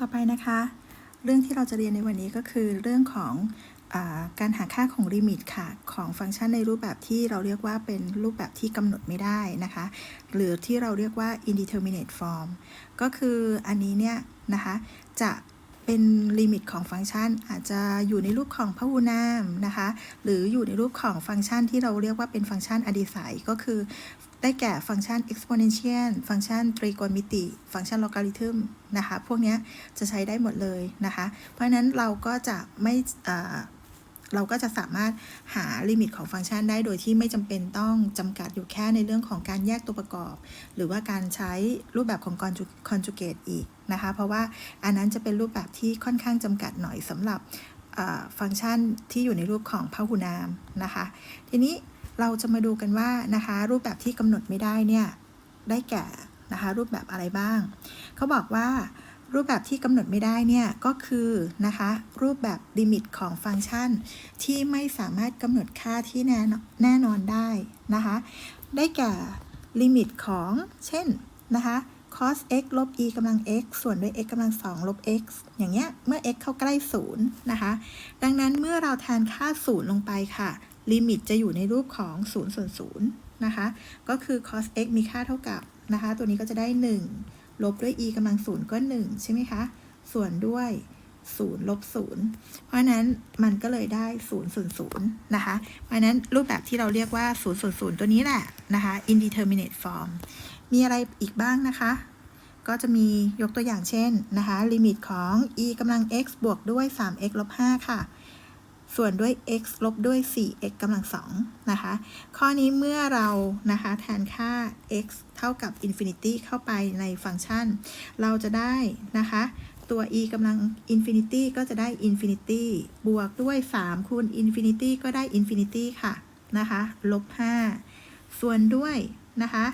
ต่อไปนะคะ เรื่องที่เราจะเรียนในวันนี้ก็คือเรื่องของอการหาค่าของลิมิตค่ะ ของฟังก์ชันในรูปแบบที่เราเรียกว่าเป็นรูปแบบที่กำหนดไม่ได้นะคะ หรือที่เราเรียกว่า indeterminate form ก็คืออันนี้เนี่ยนะคะ จะเป็นลิมิตของฟังก์ชัน อาจจะอยู่ในรูปของพหุนามนะคะ หรืออยู่ในรูปของฟังก์ชันที่เราเรียกว่าเป็นฟังก์ชันอดีสัยก็คือ ได้แก่ฟังก์ชัน exponential ฟังก์ชันตรีโกณมิติ ฟังก์ชัน logarithm นะคะ พวกนี้จะใช้ได้หมดเลยนะคะ เพราะนั้นเราก็จะไม่เราก็จะสามารถหาลิมิตของฟังก์ชันได้โดยที่ไม่จำเป็นต้องจำกัดอยู่แค่ในเรื่องของการแยกตัวประกอบ หรือว่าการใช้รูปแบบของ conjugate อีกนะคะ เพราะว่าอันนั้นจะเป็นรูปแบบที่ค่อนข้างจำกัดหน่อยสำหรับฟังก์ชันที่อยู่ในรูปของพหุนามนะคะ ทีนี้ เราจะมาดูกันว่านะคะ รูปแบบที่กำหนดไม่ได้เนี่ยได้แก่นะคะรูปแบบอะไรบ้าง เขาบอกว่ารูปแบบที่กำหนดไม่ได้เนี่ยก็คือนะคะรูปแบบลิมิตของฟังก์ชัน ที่ไม่สามารถกำหนดค่าที่แน่นแน่นอนได้นะคะได้แก่ลิมิตของเช่นนะคะ cos x ลบ e กำลัง x ส่วนด้วย x กำลัง2ลบ x อย่างเงี้ย เมื่อ x เข้าใกล้ 0 นะคะ ดังนั้นเมื่อเราแทนค่า 0 ลงไปค่ะ ลิมิตจะอยู่ในรูปของ0ส่วน0นะคะ ก็คือ cos x มีค่าเท่ากับนะคะ ตัวนี้ก็จะได้ 1 ลบด้วย e กำลัง0ก็ 1 ใช่ไหมคะ ส่วนด้วย0ลบ0เพราะนั้นมันก็เลยได้0ส่วน0นะคะ เพราะฉะนั้นรูปแบบที่เราเรียกว่า0ส่วน0ตัวนี้แหละนะคะ indeterminate form มีอะไรอีกบ้างนะคะ ก็จะมียกตัวอย่างเช่นนะคะ ลิมิตของ e กำลัง x บวกด้วย 3x ลบ5ค่ะ ส่วนด้วย x ลบด้วย 4x กำลัง2นะคะ ข้อนี้เมื่อเรานะคะแทนค่า x เท่ากับ infinity เข้าไปในฟังก์ชัน เราจะได้นะคะตัว e กำลัง infinity ก็จะได้ infinity บวกด้วย 3 คูณ infinity ก็ได้ infinity ค่ะ นะคะ ลบ 5 ส่วนด้วยนะคะ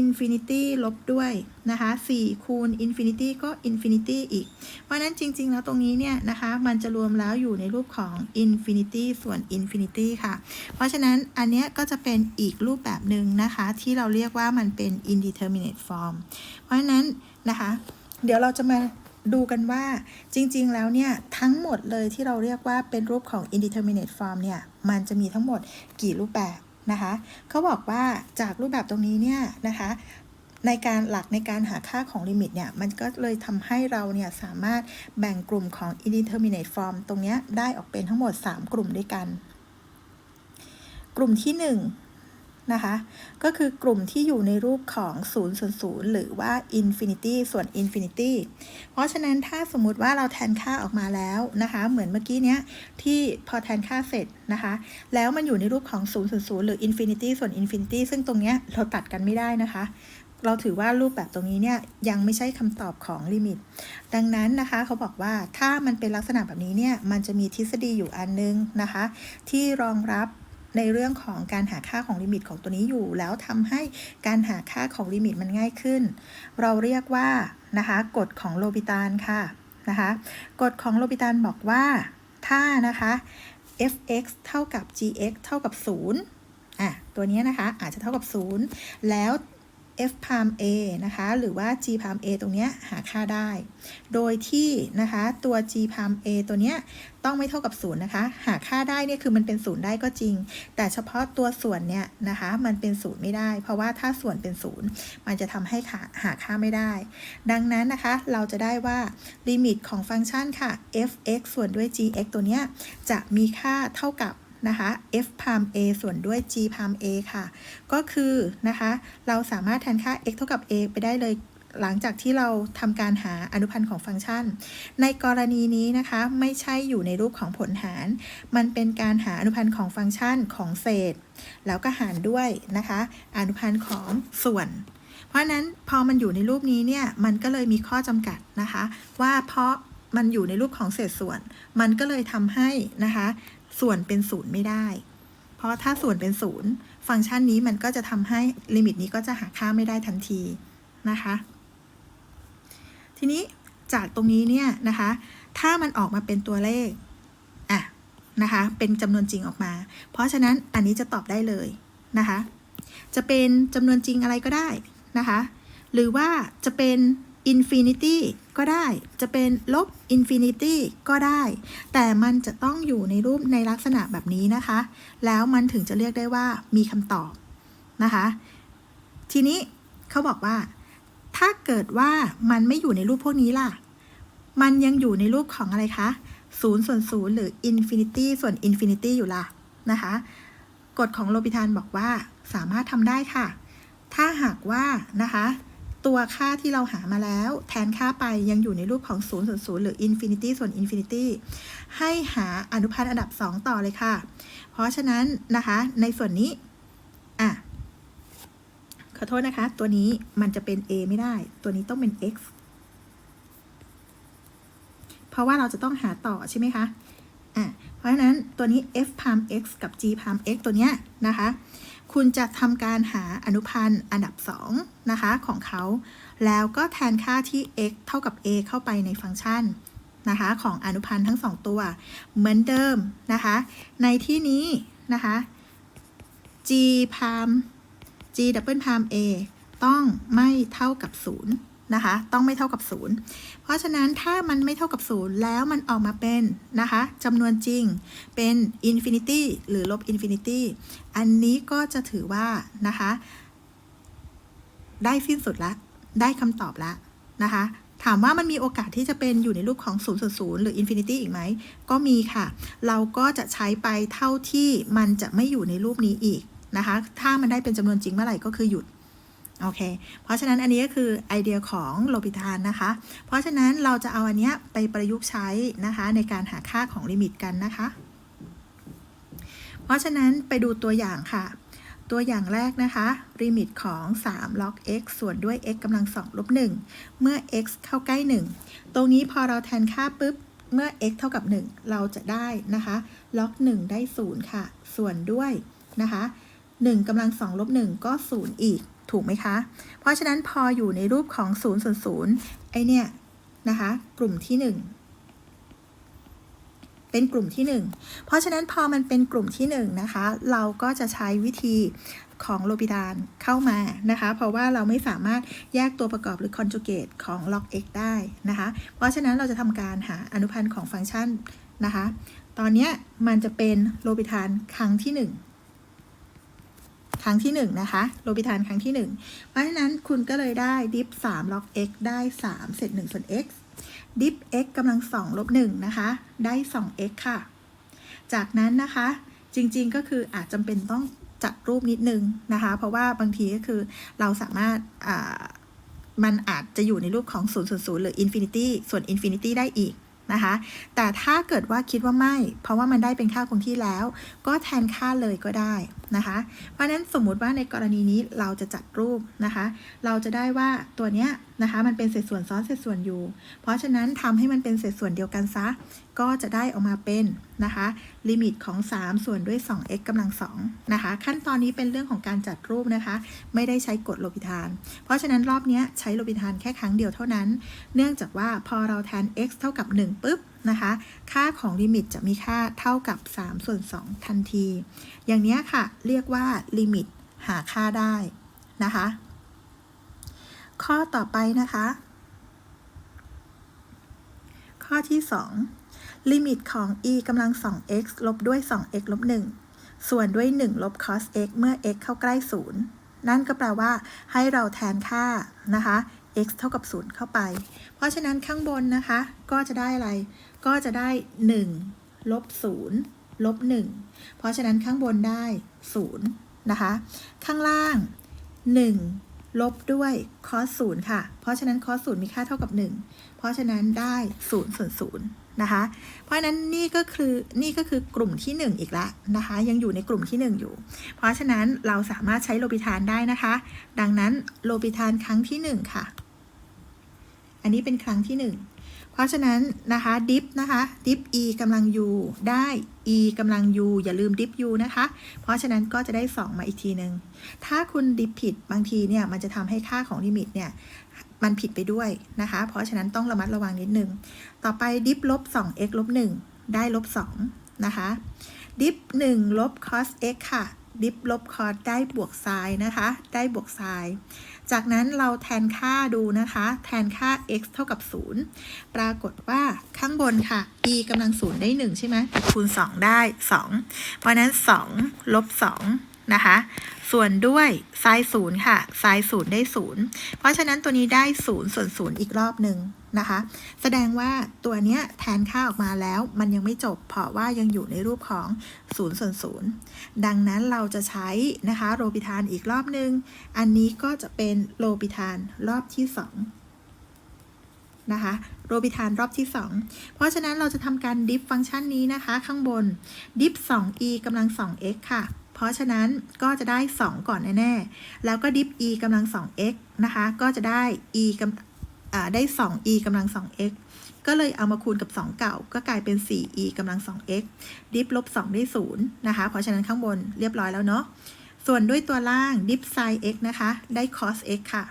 infinity ลบด้วยนะคะ4คูณ infinity ก็ infinity อีก เพราะนั้นจริง ๆ แล้วตรงนี้เนี่ยนะคะ มันจะรวมแล้วอยู่ในรูปของ infinity ส่วน infinity ค่ะ เพราะฉะนั้นอันเนี้ยก็จะเป็นอีกรูปแบบหนึ่งนะคะ ที่เราเรียกว่ามันเป็น indeterminate form เพราะฉะนั้นนะคะ เดี๋ยวเราจะมาดูกันว่าจริง ๆ แล้วเนี่ย ทั้งหมดเลยที่เราเรียกว่าเป็นรูปของ indeterminate form เนี่ย มันจะมีทั้งหมดกี่รูปแบบ นะคะเขาบอกว่าจากรูปแบบตรงนี้เนี่ยนะคะในการหลักในการหาค่าของลิมิตเนี่ย มันก็เลยทำให้เราเนี่ย สามารถแบ่งกลุ่มของ indeterminate form ตรงเนี้ยได้ออกเป็นทั้งหมด 3 กลุ่มด้วยกัน กลุ่มที่ 1 นะคะ ก็คือกลุ่มที่อยู่ในรูปของ0ส่วน0หรือว่า infinity ส่วน infinity เพราะฉะนั้นถ้าสมมุติว่าเราแทนค่าออกมาแล้วนะคะ เหมือนเมื่อกี้เนี้ยที่พอแทนค่าเสร็จนะคะ แล้วมันอยู่ในรูปของ0ส่วน0หรือ infinity ส่วน infinity ซึ่งตรงเนี้ยเราตัดกันไม่ได้นะคะ เราถือว่ารูปแบบตรงนี้เนี่ยยังไม่ใช่คำตอบของลิมิต ดังนั้นนะคะเขาบอกว่าถ้ามันเป็นลักษณะแบบนี้เนี่ยมันจะมีทฤษฎีอยู่อันนึงนะคะ ที่รองรับ ในเรื่องของการหาค่าของลิมิตของตัวนี้อยู่ แล้วทำให้การหาค่าของลิมิตมันง่ายขึ้น เราเรียกว่านะคะกฎของโลปิตานค่ะนะคะกฎของโลปิตานบอกว่าถ้านะคะ f(x) เท่ากับ gx เท่ากับ 0อะตัวนี้นะคะอาจจะเท่ากับ 0 แล้ว f พาม a นะคะ หรือว่า g พาม a ตรงเนี้ยหาค่าได้ โดยที่นะคะตัว g พาม a ตัวเนี้ยต้องไม่เท่ากับ0นะคะ หาค่าได้เนี่ยคือมันเป็น0ได้ก็จริง แต่เฉพาะตัวส่วนเนี่ยนะคะ มันเป็น0ไม่ได้ เพราะว่าถ้าส่วนเป็น0มันจะทำให้หาหาค่าไม่ได้ ดังนั้นนะคะ เราจะได้ว่าลิมิตของฟังก์ชันค่ะ f(x) ส่วนด้วย gx ตัวเนี้ยจะมีค่าเท่ากับ นะคะ f พาม a ส่วนด้วย g พาม a ค่ะ ก็คือนะคะ เราสามารถแทนค่า x เท่ากับ a ไปได้เลยหลังจากที่เราทำการหาอนุพันธ์ของฟังก์ชัน ในกรณีนี้นะคะไม่ใช่อยู่ในรูปของผลหาร มันเป็นการหาอนุพันธ์ของฟังก์ชันของเศษ แล้วก็หารด้วยนะคะ อนุพันธ์ของส่วน เพราะนั้นพอมันอยู่ในรูปนี้เนี่ยมันก็เลยมีข้อจำกัดนะคะ ว่าเพราะมันอยู่ในรูปของเศษส่วน มันก็เลยทำให้นะคะ ส่วนเป็นศูนย์ไม่ได้ เพราะถ้าส่วนเป็นศูนย์ฟังก์ชันนี้มันก็จะทำให้ลิมิตนี้ก็จะหาค่าไม่ได้ทันทีนะคะ ทีนี้จากตรงนี้เนี่ยนะคะ ถ้ามันออกมาเป็นตัวเลขอะนะคะ เป็นจำนวนจริงออกมา เพราะฉะนั้นอันนี้จะตอบได้เลยนะคะ จะเป็นจำนวนจริงอะไรก็ได้นะคะ หรือว่าจะเป็น infinity ก็ได้ จะเป็นลบ infinity ก็ได้ แต่มันจะต้องอยู่ในรูปในลักษณะแบบนี้นะคะ แล้วมันถึงจะเรียกได้ว่ามีคำตอบนะคะ ทีนี้เขาบอกว่า ถ้าเกิดว่ามันไม่อยู่ในรูปพวกนี้ล่ะ มันยังอยู่ในรูปของอะไรคะ0ส่วน0หรือ infinity ส่วน infinity อยู่ล่ะนะคะ กฎของโลปิทานบอกว่าสามารถทำได้ค่ะ ถ้าหากว่านะคะ ตัวค่าที่เราหามาแล้ว แทนค่าไปยังอยู่ในรูปของ0ส่วน0หรือ infinity ส่วน infinity ให้หาอนุพันธ์อันดับ 2 ต่อเลยค่ะ เพราะฉะนั้นนะคะในส่วนนี้ อะ ขอโทษนะคะ ตัวนี้มันจะเป็น a ไม่ได้ ตัวนี้ต้องเป็น x เพราะว่าเราจะต้องหาต่อใช่ไหมคะอะเพราะฉะนั้นตัวนี้ f พาม x กับ g พาม x ตัวเนี้ยนะคะ คุณจะทำการหาอนุพันธ์อันดับ2นะคะของเขา แล้วก็แทนค่าที่ x เท่ากับ a เข้าไปในฟังก์ชันนะคะของอนุพันธ์ทั้ง 2 ตัว เหมือนเดิมนะคะ ในที่นี้นะคะ g พาม g ดับเบิลพาม a ต้องไม่เท่ากับ 0 นะคะ ต้องไม่เท่ากับ 0 เพราะฉะนั้นถ้ามันไม่เท่ากับ 0 แล้วมันออกมาเป็นนะคะจำนวนจริงเป็น infinity หรือลบ infinity อันนี้ก็จะถือว่านะคะ ได้สิ้นสุดละ ได้คำตอบละนะคะ ถามว่ามันมีโอกาสที่จะเป็นอยู่ในรูปของ0ส่วน0หรือ infinity อีกไหม ก็มีค่ะ เราก็จะใช้ไปเท่าที่มันจะไม่อยู่ในรูปนี้อีกนะคะ ถ้ามันได้เป็นจำนวนจริงเมื่อไหร่ก็คือหยุด โอเค เพราะฉะนั้นอันนี้ก็คือไอเดียของโลปิทานนะคะ เพราะฉะนั้นเราจะเอาอันเนี้ยไปประยุกต์ใช้นะคะในการหาค่าของลิมิตกันนะคะ เพราะฉะนั้นไปดูตัวอย่างค่ะ ตัวอย่างแรกนะคะลิมิตของ3 log x ส่วนด้วย x กำลัง2ลบ1เมื่อ x เข้าใกล้ 1 ตรงนี้พอเราแทนค่าปุ๊บเมื่อ x เท่ากับ 1 เราจะได้นะคะ log 1ได้ 0 ค่ะ ส่วนด้วยนะคะ1กำลัง2ลบ1ก็ 0 อีก ถูกไหมคะ เพราะฉะนั้นพออยู่ในรูปของ0ส่วน0ไอเนี่ยนะคะ กลุ่มที่ 1 เป็นกลุ่มที่ 1 เพราะฉะนั้นพอมันเป็นกลุ่มที่ 1 นะคะ เราก็จะใช้วิธีของโลปิดานเข้ามานะคะ เพราะว่าเราไม่สามารถแยกตัวประกอบหรือ conjugate ของ log x ได้นะคะ เพราะฉะนั้นเราจะทำการหาอนุพันธ์ของฟังก์ชันนะคะ ตอนเนี้ยมันจะเป็นโลปิทานครั้งที่ 1 ครั้งที่1นะคะโลปิทานครั้งที่ 1 เพราะฉะนั้นคุณก็เลยได้ดิฟ3 log x ได้ 3 เศษ1ส่วน x ดิฟ x กำลัง2ลบ1นะคะ ได้ 2x ค่ะ จากนั้นนะคะจริงๆก็คืออาจจำเป็นต้องจัดรูปนิดนึงนะคะ เพราะว่าบางทีก็คือเราสามารถมันอาจจะอยู่ในรูปของ0ส่วน0หรือ infinity ส่วน infinity ได้อีก นะคะ แต่ถ้าเกิดว่าคิดว่าไม่ เพราะว่ามันได้เป็นค่าคงที่แล้ว ก็แทนค่าเลยก็ได้นะคะ เพราะนั้นสมมุติว่าในกรณีนี้เราจะจัดรูปนะคะ เราจะได้ว่าตัวเนี้ยนะคะมันเป็นเศษส่วนซ้อนเศษส่วนอยู่ เพราะฉะนั้นทำให้มันเป็นเศษส่วนเดียวกันซะ ก็จะได้ออกมาเป็นนะคะลิมิตของ 3 ส่วนด้วย 2x กำลัง2นะคะ ขั้นตอนนี้เป็นเรื่องของการจัดรูปนะคะ ไม่ได้ใช้กฎโลปิทาน เพราะฉะนั้นรอบนี้ใช้โลปิทานแค่ครั้งเดียวเท่านั้น เนื่องจากว่าพอเราแทน x เท่ากับ 1ปุ๊บนะคะ ค่าของลิมิตจะมีค่าเท่ากับ 3 ส่วน 2 ทันที อย่างนี้ค่ะ เรียกว่าลิมิตหาค่าได้นะคะ ข้อต่อไปนะคะ ข้อที่ 2 ลิมิตของ e กำลัง 2x ลบด้วย 2x ลบ 1 ส่วนด้วย 1 ลบ cos x เมื่อ x เข้าใกล้ 0 นั่นก็แปลว่าให้เราแทนค่านะคะ x เท่ากับ 0 เข้าไป เพราะฉะนั้นข้างบนนะคะ ก็จะได้อะไร ก็จะได้ 1 ลบ 0 ลบ 1 เพราะฉะนั้นข้างบนได้ 0 นะคะ ข้างล่าง 1 ลบด้วย cos 0 ค่ะ เพราะฉะนั้น cos 0 มีค่าเท่ากับ 1 เพราะฉะนั้นได้ 0 ส่วน 0 นะคะ เพราะฉะนั้นนี่ก็คือนี่ก็คือกลุ่มที่ 1 อีกแล้วนะคะ ยังอยู่ในกลุ่มที่ 1 อยู่ เพราะฉะนั้นเราสามารถใช้โลปิทานได้นะคะ ดังนั้นโลปิทานครั้งที่ 1 ค่ะ อันนี้เป็นครั้งที่ 1 เพราะฉะนั้นนะคะดิฟนะคะดิฟ e กำลัง u ได้ e กำลัง u อย่าลืมดิฟ u นะคะ เพราะฉะนั้นก็จะได้ 2 มาอีกทีหนึ่งถ้าคุณดิฟผิดบางทีเนี่ยมันจะทำให้ค่าของลิมิตเนี่ย มันผิดไปด้วยนะคะ เพราะฉะนั้นต้องระมัดระวังนิดนึง ต่อไปดิฟลบ 2x ลบ 1 ได้ลบ 2 นะคะ ดิฟ 1 ลบ cos x ค่ะ ดิฟลบ cos ได้บวก sin นะคะ ได้บวก sin จากนั้นเราแทนค่าดูนะคะ แทนค่า x เท่ากับ 0 ปรากฏว่าข้างบนค่ะ e กำลังศูนย์ได้ 1 ใช่ไหมคูณ 2 ได้ 2 เพราะนั้น 2 ลบ 2 นะคะ ส่วนด้วยไซน์ศูนย์ค่ะไซน์ศูนย์ได้0เพราะฉะนั้นตัวนี้ได้0ส่วน0อีกรอบหนึ่งนะคะ แสดงว่าตัวเนี้ยแทนค่าออกมาแล้วมันยังไม่จบ เพราะว่ายังอยู่ในรูปของ0ส่วน0ดังนั้นเราจะใช้นะคะโรบิทานอีกรอบหนึ่งอันนี้ก็จะเป็นโรบิทานรอบที่ 2 นะคะโรบิทานรอบที่ 2 เพราะฉะนั้นเราจะทำการดิฟฟังก์ชันนี้นะคะ ข้างบนดิฟ 2e กำลัง 2x ค่ะ เพราะฉะนั้นก็จะได้ 2 ก่อนแน่ ๆ แล้วก็ดิฟ e กำลัง 2x นะคะ ก็จะได้ e กำได้ 2e กำลัง 2x ก็เลยเอามาคูณกับ 2 เก่า ก็กลายเป็น 4e กำลัง 2x ดิฟลบ 2 ได้ 0 นะคะ เพราะฉะนั้นข้างบนเรียบร้อยแล้วเนาะ ส่วนด้วยตัวล่าง dip sin x นะคะ ได้ cos x ค่ะ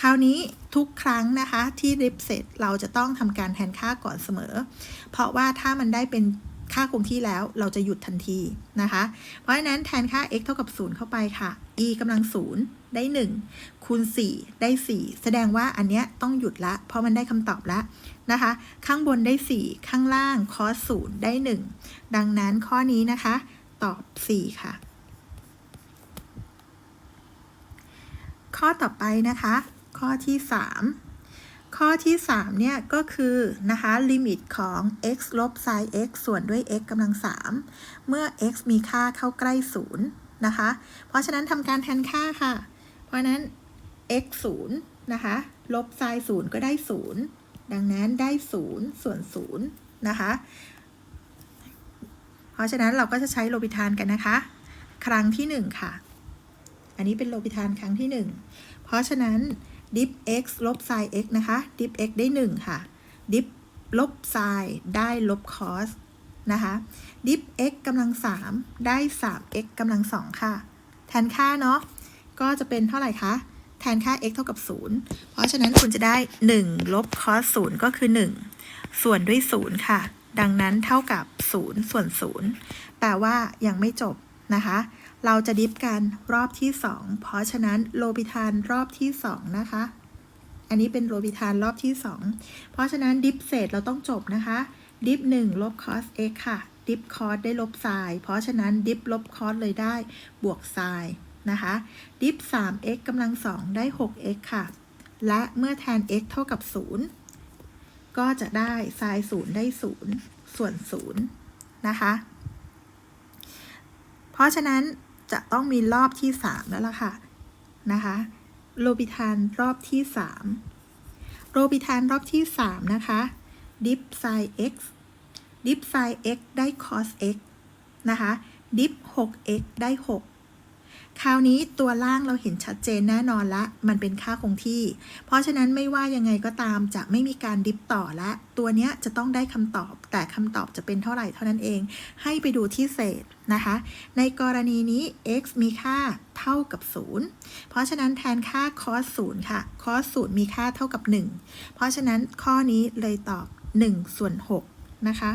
คราวนี้ทุกครั้งนะคะที่ dip เสร็จเราจะต้องทำการแทนค่าก่อนเสมอ เพราะว่าถ้ามันได้เป็น ค่าคงที่แล้วเราจะหยุดทันทีนะคะ เพราะฉะนั้นแทนค่า x เท่ากับ 0 เข้าไปค่ะ e กำลัง 0 ได้ 1 คูณ 4 ได้ 4 แสดงว่าอันเนี้ยต้องหยุดละ เพราะมันได้คำตอบละนะคะ ข้างบนได้ 4 ข้างล่าง cos 0 ได้ 1 ดังนั้นข้อนี้นะคะ ตอบ 4 ค่ะ ข้อต่อไปนะคะ ข้อที่ 3 ข้อที่ 3 เนี่ย ก็คือ นะคะลิมิตของ x ลบ sin x ส่วนด้วย x กำลัง 3 เมื่อ x มีค่าเข้าใกล้ 0 นะคะ เพราะฉะนั้นทำการแทนค่าค่ะ เพราะนั้น x 0 นะคะ ลบ sin 0 ก็ได้ 0 ดังนั้นได้ 0 ส่วน 0 นะคะ เพราะฉะนั้นเราก็จะใช้โลปิทานกันนะคะ ครั้งที่ 1 ค่ะ อันนี้เป็นโลปิทานครั้งที่ 1 เพราะฉะนั้น dip x ลบ sin x นะคะ dip x ได้ 1 ค่ะ dip ลบ sin ได้ลบ cos นะคะ dip x กำลัง 3 ได้ 3x กำลัง 2 ค่ะ แทนค่าเนาะ ก็จะเป็นเท่าไหร่คะ แทนค่า x เท่ากับ 0 เพราะฉะนั้นคุณจะได้ 1 ลบ cos 0 ก็คือ 1 ส่วนด้วย 0 ค่ะ ดังนั้นเท่ากับ 0 ส่วน 0แต่ว่ายังไม่จบนะคะ เราจะดิฟกันรอบที่ 2 เพราะฉะนั้นโลบิทานรอบที่ 2 นะคะ อันนี้เป็นโลบิทานรอบที่ 2 เพราะฉะนั้นดิฟเศษเราต้องจบนะคะ ดิฟ1ลบ cos x ค่ะ ดิฟ cos ได้ลบ sin เพราะฉะนั้นดิฟลบ cos เลยได้บวก sin นะคะ ดิฟ 3x กำลัง 2 ได้ 6x ค่ะ และเมื่อแทน x เท่ากับ 0 ก็จะได้ sin 0ได้ 0 ส่วน 0 นะคะ เพราะฉะนั้น จะต้องมีรอบที่ 3 แล้วล่ะค่ะนะคะโรบิทานรอบที่ 3 โรบิทานรอบที่ 3 นะคะดิฟ sin x ดิฟ sin x ได้ cos x นะคะดิฟ 6x ได้6 คราวนี้ตัวล่างเราเห็นชัดเจนแน่นอนละมันเป็นค่าคงที่ เพราะฉะนั้นไม่ว่ายังไงก็ตามจะไม่มีการดิฟต่อและตัวเนี้ยจะต้องได้คำตอบ แต่คำตอบจะเป็นเท่าไหร่เท่านั้นเอง ให้ไปดูที่เศษนะคะ ในกรณีนี้ x มีค่าเท่ากับ 0 เพราะฉะนั้นแทนค่า cos 0 ค่ะ cos 0 มีค่าเท่ากับ 1 เพราะฉะนั้นข้อนี้เลยตอบ 1 ส่วน 6 นะคะ